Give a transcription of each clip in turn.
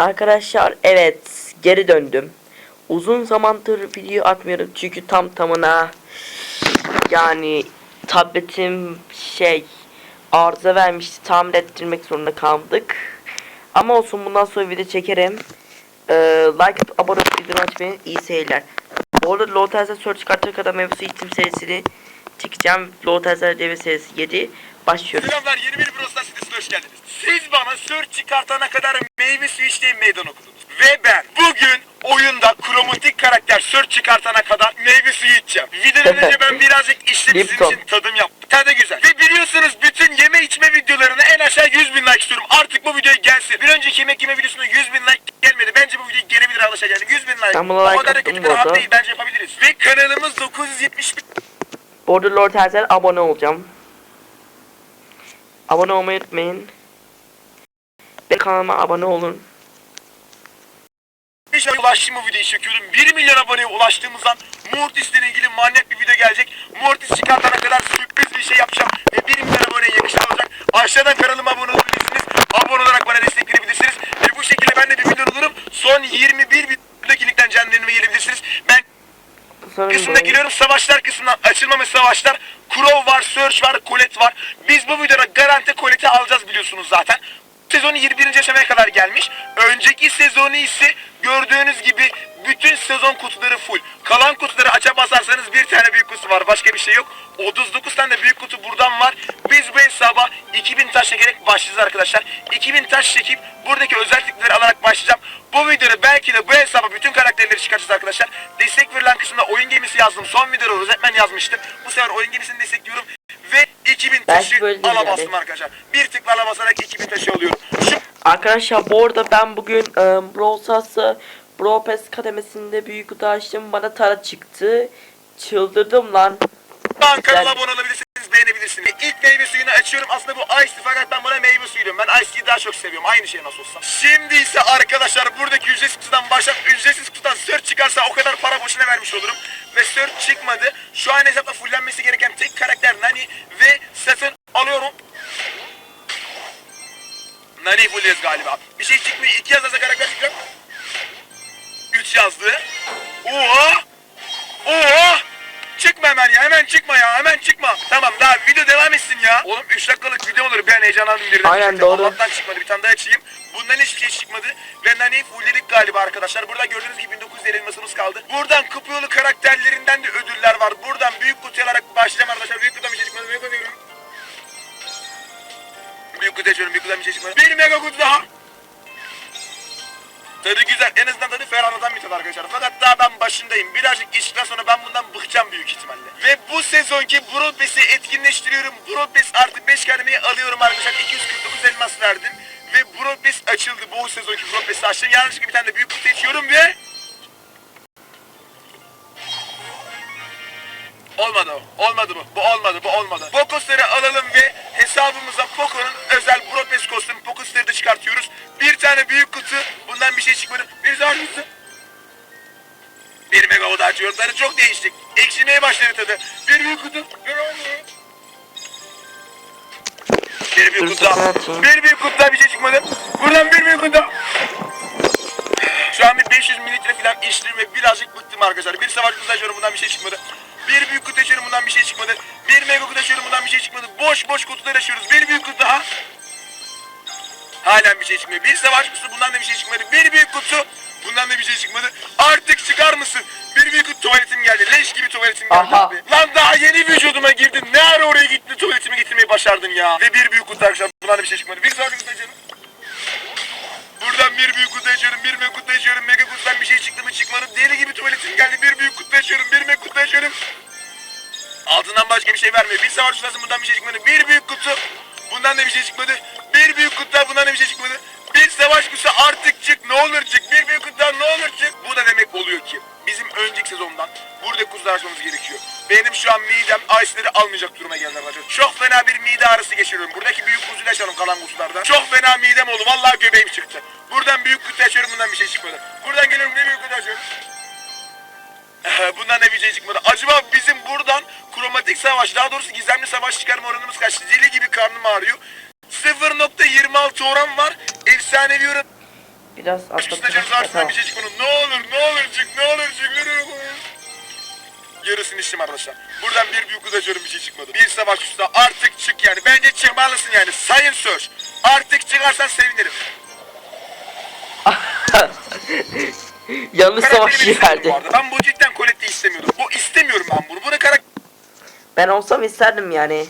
Arkadaşlar evet geri döndüm. Uzun zamandır video atmıyorum çünkü tam tamına yani tabletim şey arıza vermişti tamir ettirmek zorunda kaldık. Ama olsun bundan sonra video çekerim. Ee, like abone olup bildirim açmayı iyi seyirler. Bu arada Low Search çıkartacak kadar mevzusu itim serisini çekeceğim. Low Devre serisi 7 başlıyoruz. Selamlar yeni bir Brostar sitesine hoş geldiniz. Siz bana search çıkartana kadar meyve suyu içtiğim meydan okudunuz. Ve ben bugün oyunda kromatik karakter search çıkartana kadar meyve suyu içeceğim. Videodan önce ben birazcık işte Lipton. için tadım yaptım. Tadı güzel. Ve biliyorsunuz bütün yeme içme videolarına en aşağı 100 bin like istiyorum. Artık bu video gelsin. Bir önceki yemek yeme videosuna 100 bin like gelmedi. Bence bu video gelebilir arkadaşlar yani 100 bin like. Ben buna o kadar kötü bir rahat değil. Bence yapabiliriz. Ve kanalımız 970 bin Bu arada Lord Erzel abone olacağım. Abone olmayı unutmayın. Ve kanalıma abone olun. Ulaştığım bu videoyu çekiyorum. 1 milyon aboneye ulaştığımızdan Mortis ile ilgili manyak bir video gelecek. Mortis çıkartana kadar sürpriz bir şey yapacağım. Ve 1 milyon aboneye yakışan olacak. Aşağıdan kanalıma abone olabilirsiniz. Abone olarak bana destek verebilirsiniz. Ve bu şekilde ben de 1 milyon olurum. Son 21 videodakilikten canlı yayınıma gelebilirsiniz. Ben Sonra kısmına giriyorum. Savaşlar kısmından açılmamış savaşlar. Crow var, Search var, Colette var. Biz bu videoda garanti Colette'i alacağız biliyorsunuz zaten. Sezonu 21. aşamaya kadar gelmiş. Önceki sezonu ise gördüğünüz gibi bütün sezon kutuları full. Kalan kutuları aça basarsanız bir tane büyük kutu var. Başka bir şey yok. 39 tane de büyük kutu buradan var. Biz bu hesaba 2000 taş çekerek başlayacağız arkadaşlar. 2000 taş çekip buradaki özellikleri alarak başlayacağım. Bu videoda belki de bu hesaba bütün karakterleri çıkartacağız arkadaşlar. Destek verilen kısımda oyun gemisi yazdım. Son videoda Rozetman yazmıştım. Bu sefer oyun gemisini destekliyorum. Ve 2000 Belki taşı böyle alamazsın yani. arkadaşlar. Bir tıkla alabasarak 2000 taşı alıyorum. Şu Arkadaşlar bu arada ben bugün e, Brawl Stars'ı Brawl Pass kademesinde büyük kutu açtım. Bana tara çıktı. Çıldırdım lan. an kanala abone olabilirsiniz, beğenebilirsiniz. İlk meyve suyunu açıyorum. Aslında bu Ice fakat ben buna meyve suyu diyorum. Ben Ice Tea'yi daha çok seviyorum. Aynı şey nasıl olsa. Şimdi ise arkadaşlar buradaki ücretsiz kutudan başlayıp ücretsiz kutudan search çıkarsa o kadar para boşuna vermiş olurum. Ve search çıkmadı. Şu an hesapta fullenmesi gereken tek karakter Nani ve satın alıyorum. Nani fulliyoruz galiba. Bir şey çıkmıyor. İki yazarsa karakter çıkacak. Üç yazdı. Oha! Oha! Çıkma hemen ya hemen çıkma ya hemen çıkma. Tamam daha video devam etsin ya. Oğlum 3 dakikalık video olur ben heyecanlandım birden. Aynen, çıktı. doğru. Allah'tan çıkmadı bir tane daha açayım. Bundan hiçbir şey çıkmadı. Ve Nani'yi fullledik galiba arkadaşlar. Burada gördüğünüz gibi 1900 elmasımız kaldı. Buradan kupa yolu karakterlerinden de ödüller var. Buradan büyük kutu alarak başlayacağım arkadaşlar. Büyük kutudan bir şey çıkmadı. Büyük kutu diyorum. Büyük kutu açıyorum. Büyük kutudan bir şey çıkmadı. Bir mega kutu daha. Tadı güzel. En azından tadı tadı arkadaşlar. Fakat daha ben başındayım. Birazcık içtikten sonra ben bundan bıkacağım büyük ihtimalle. Ve bu sezonki Brawl Pass'i etkinleştiriyorum. Pass artı 5 kelimeyi alıyorum arkadaşlar. 249 elmas verdim. Ve Pass açıldı. Bu sezonki Brawl Pass'i açtım. Yanlışlıkla bir tane de büyük kutu içiyorum ve... Olmadı o. Olmadı bu. Bu olmadı. Bu olmadı. Focusları alalım Bundan bir şey çıkmadı. Bir zar kutu. Bir mega oda açıyorum. Tadı çok değiştik. Ekşimeye başladı tadı. Bir büyük kutu. Bir olmuyor. Bir büyük kutu. Bir büyük kutu daha bir şey çıkmadı. Buradan bir büyük kutu. Şu an bir 500 mililitre falan içtim ve birazcık bıktım arkadaşlar. Bir savaş kutusu açıyorum bundan bir şey çıkmadı. Bir büyük kutu açıyorum bundan bir şey çıkmadı. Bir mega kutu açıyorum bundan bir şey çıkmadı. Boş boş kutular açıyoruz. Bir büyük kutu daha. Halen bir şey çıkmıyor. Bir savaş kutusu bundan da bir şey çıkmadı. Bir büyük kutu bundan da bir şey çıkmadı. Artık çıkar mısın? Bir büyük kutu tuvaletim geldi. Leş gibi tuvaletim geldi Aha. abi. Lan daha yeni vücuduma girdin. Ne ara oraya gittin tuvaletimi getirmeyi başardın ya. Ve bir büyük kutu arkadaşlar bundan da bir şey çıkmadı. Bir savaş kutusu açıyorum. Buradan bir büyük kutu açıyorum, bir mega kutu açıyorum, mega kutudan bir şey çıktı mı çıkmadı. Deli gibi tuvaletim geldi, bir büyük kutu açıyorum, bir mega kutu açıyorum. Altından başka bir şey vermiyor. Bir savaş ustası bundan bir şey çıkmadı. Bir büyük kutu, bundan da bir şey çıkmadı. Bir büyük kutu, bundan da bir şey çıkmadı. Bir savaş kutusu artık çık, ne olur çık. Bir büyük kutudan ne olur çık. Bu da demek oluyor ki bizim önceki sezondan burada kutular açmamız gerekiyor. Benim şu an midem ice'leri almayacak duruma geldi arkadaşlar. Çok fena bir mide ağrısı geçiriyorum. Buradaki büyük kutuyu açalım kalan kutulardan. Çok fena midem oldu. Vallahi göbeğim çıktı. Buradan büyük kutu açıyorum bundan bir şey çıkmadı. Buradan geliyorum ne büyük kutu açıyorum. Bundan da bir şey çıkmadı. Acaba bizim buradan kromatik savaş, daha doğrusu gizemli savaş çıkarma oranımız kaç? Deli gibi karnım ağrıyor. 0.26 oran var. Efsanevi oran Biraz karşısına Tamam. bir şey çıkmadı. Ne olur ne olur çık ne olur çık ne olur. Yarısını içtim arkadaşlar. Buradan bir büyük kutu açıyorum bir şey çıkmadı. Bir savaş üstüne artık çık yani. Bence çıkmalısın yani. Sayın Söz. Artık çıkarsan sevinirim. Yanlış istemiyorum verdi. bu. Ben bu cidden Colette'i istemiyordum. Bu istemiyorum ben bunu. Bunu karakter Ben olsam isterdim yani.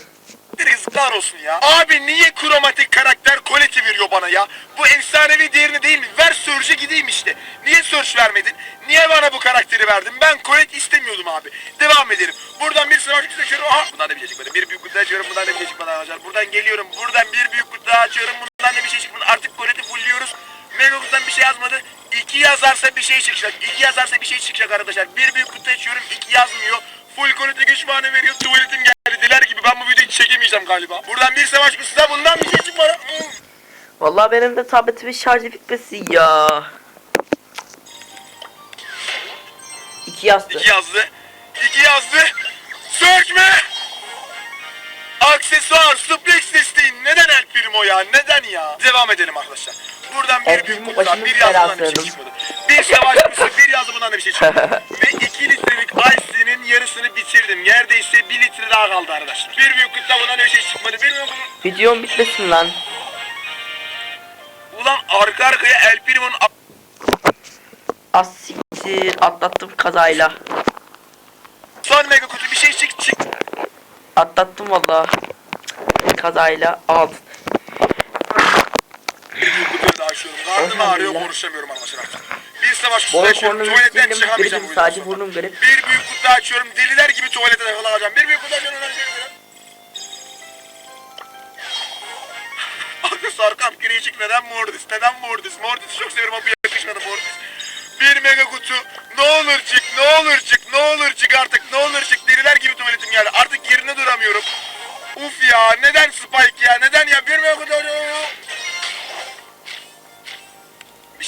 Yazıklar olsun ya. Abi niye kromatik karakter Colette'i veriyor bana ya? Bu efsanevi değerini değil mi? Ver Surge'e gideyim işte. Niye Surge vermedin? Niye bana bu karakteri verdin? Ben Colette istemiyordum abi. Devam edelim. Buradan bir savaşçı seçiyorum. Aha bundan da bir şey çıkmadı. Bir büyük kutu açıyorum. Bundan da bir şey çıkmadı arkadaşlar. Buradan geliyorum. Buradan bir büyük kutu açıyorum. Bundan da bir şey çıkmadı. Artık Colette'i fullliyoruz. Mega kutudan bir şey yazmadı. İki yazarsa bir şey çıkacak. İki yazarsa bir şey çıkacak arkadaşlar. Bir büyük kutu açıyorum. iki yazmıyor. Full Colette güç veriyor. Tuvaletim geldi. Diler gibi. Ben bu videoyu çekemeyeceğim galiba. Buradan bir savaş kutusu bundan bir şey çıkmadı. Hmm. Vallahi benim de tabletimin şarjı bitmesi ya. İki yazdı. İki yazdı. İki yazdı. Mi? Aksesuar, suplex desteği neden El Primo ya? Neden ya? Devam edelim arkadaşlar. Buradan bir El büyük Primo kutudan bir başımız yazımdan bir şey belası. çıkmadı. Bir savaş kutusu bir yazımından da bir şey çıkmadı. Ve iki litrelik Ice'nin yarısını bitirdim. Neredeyse bir litre daha kaldı arkadaşlar. Bir büyük kutudan bundan bir şey çıkmadı. Bir büyük. Videom bitmesin lan. Ulan arka arkaya El Primo'nun... Asiktir atlattım kazayla. Son mega kutu bir şey çık çık. Atlattım valla. Kazayla aldım. Açıyorum. Karnım ağrıyor Elhamdülillah. konuşamıyorum artık. Bir savaş kutusu Boy açıyorum. kornum Tuvaletten çıkamayacağım bu sadece burnum grip. Bir büyük kutu açıyorum. Deliler gibi tuvalete takılacağım. Bir büyük kutu açıyorum. Hemen şey yapıyorum. Arkası arkam kireyecek. Neden Mortis? Neden Mortis? Mortis'i çok severim ama bu yakışmadı Mortis. Bir mega kutu. Ne olur çık, ne olur çık, ne olur çık artık, ne olur çık. Deliler gibi tuvaletim geldi. Artık yerine duramıyorum. Uf ya, neden Spike ya, neden ya? Bir mega kutu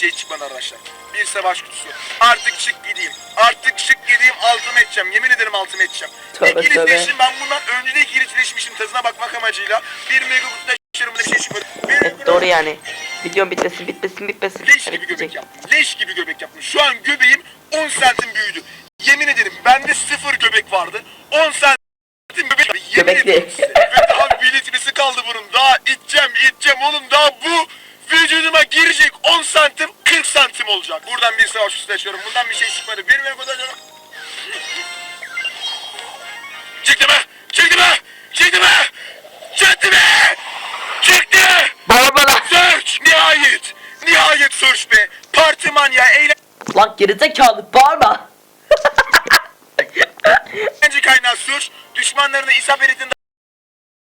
şey çıkmadı arkadaşlar. Bir savaş kutusu. Artık çık gideyim. Artık çık gideyim altıma edeceğim. Yemin ederim altıma edeceğim. Tövbe İkilizleştim ben bundan önce de ikilizleşmişim tadına bakmak amacıyla. Bir mega kutu açıyorum da bir şey çıkmadı. Bir Evet doğru yani. Videom bitmesin bitmesin bitmesin. Leş gibi göbek bitecek. yaptım. Leş gibi göbek yaptım. Şu an göbeğim 10 santim büyüdü. Yemin ederim bende sıfır göbek vardı. 10 santim göbek vardı. Yemin Göbekli. ediyorum size. Ve daha bir litresi kaldı bunun. Daha iteceğim iteceğim oğlum daha bu vücuduma girecek 10 santim 40 santim olacak. Buradan bir savaş üstü açıyorum. Bundan bir şey çıkmadı. Bir kutu açıyorum. Çıktı mı? Çıktı mı? Çıktı mı? Çıktı mı? Çıktı! Bağırma lan. Search! Nihayet! Nihayet Search be! Parti manya, Lan gerizekalı bağırma. eğlence kaynağı Search, düşmanlarına isabetin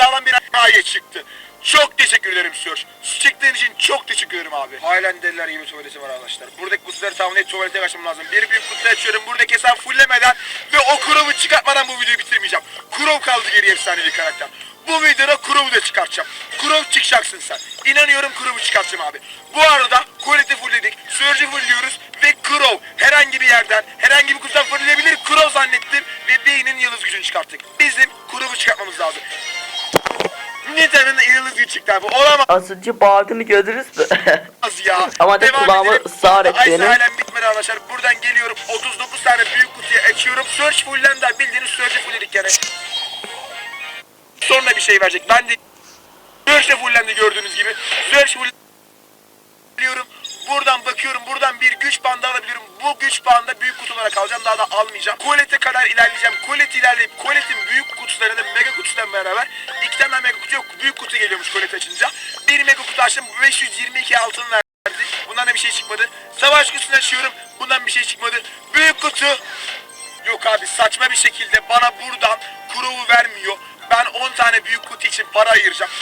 dağılan bir nihayet çıktı. Çok teşekkür ederim Search. Çıktığın için çok teşekkür ederim abi. Halen deliler gibi tuvaleti var arkadaşlar. Buradaki kutuları tamamlayıp tuvalete kaçmam lazım. Bir büyük kutu açıyorum. Buradaki hesabı fullemeden ve o Kurov'u çıkartmadan bu videoyu bitirmeyeceğim. Kurov kaldı geriye efsanevi karakter. Bu videoda Kurov'u da çıkartacağım. Kurov çıkacaksın sen. İnanıyorum Kurov'u çıkartacağım abi. Bu arada Quality fullledik. Surge'ı fullliyoruz ve Kurov herhangi bir yerden herhangi bir kutudan fullleyebilir. Kurov zannettim ve beynin yıldız gücünü çıkarttık. Bizim Kurov'u çıkartmamız lazım. Nida'nın yıldız çıktı abi. Olamaz Az önce bağırdığını gördünüz mü? ya. Ama de kulağımı sağır etti Aysa beni. halen bitmedi arkadaşlar. Buradan geliyorum. 39 tane büyük kutuyu açıyorum. Search full'den de bildiğiniz Search'ı fullledik yani. Sonra bir şey verecek. Ben de Search'e fulllendi gördüğünüz gibi. Search full diyorum. Buradan bakıyorum. Buradan bir güç bandı alabilirim. Bu güç bandı büyük kutulara kalacağım. Daha da almayacağım. Colette kadar ilerleyeceğim. Colette ilerleyip Colette'in büyük kutularını mega kutudan beraber iki tane mega kutu yok. Büyük kutu geliyormuş Colette açınca. Bir mega kutu açtım. 522 altın verdi. Bundan da bir şey çıkmadı. Savaş kutusunu açıyorum. Bundan bir şey çıkmadı. Büyük kutu. Yok abi saçma bir şekilde bana buradan Kurov'u vermiyor. Ben 10 tane büyük kutu için para ayıracağım.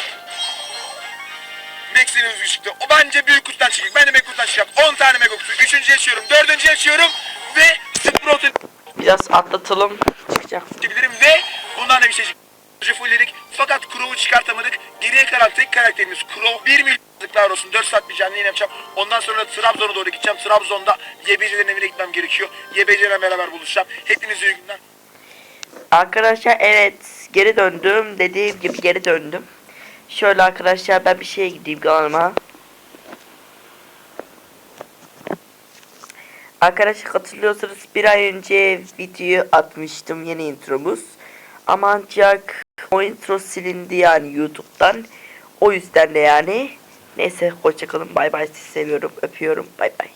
Max'in özgü çıktı. O bence büyük kutudan çıkacak. Ben de mega kutudan çıkacak. 10 tane mega kutu. Üçüncü açıyorum. Dördüncü açıyorum. Ve Sprout'u Biraz atlatalım. Çıkacak. bilirim ve bundan da bir şey çıktı. Fulledik. Fakat Crow'u çıkartamadık. Geriye kalan tek karakterimiz Crow. 1 milyonluklar olsun. 4 saat bir canlı yayın yapacağım. Ondan sonra Trabzon'a doğru gideceğim. Trabzon'da YBC'lerin evine gitmem gerekiyor. YBC'lerle beraber buluşacağım. Hepinize iyi günler. Arkadaşlar evet geri döndüm. Dediğim gibi geri döndüm. Şöyle arkadaşlar ben bir şeye gideyim galiba. Arkadaşlar hatırlıyorsanız bir ay önce video atmıştım yeni intromuz. Ama ancak o intro silindi yani YouTube'dan. O yüzden de yani. Neyse hoşçakalın bay bay sizi seviyorum öpüyorum bay bay.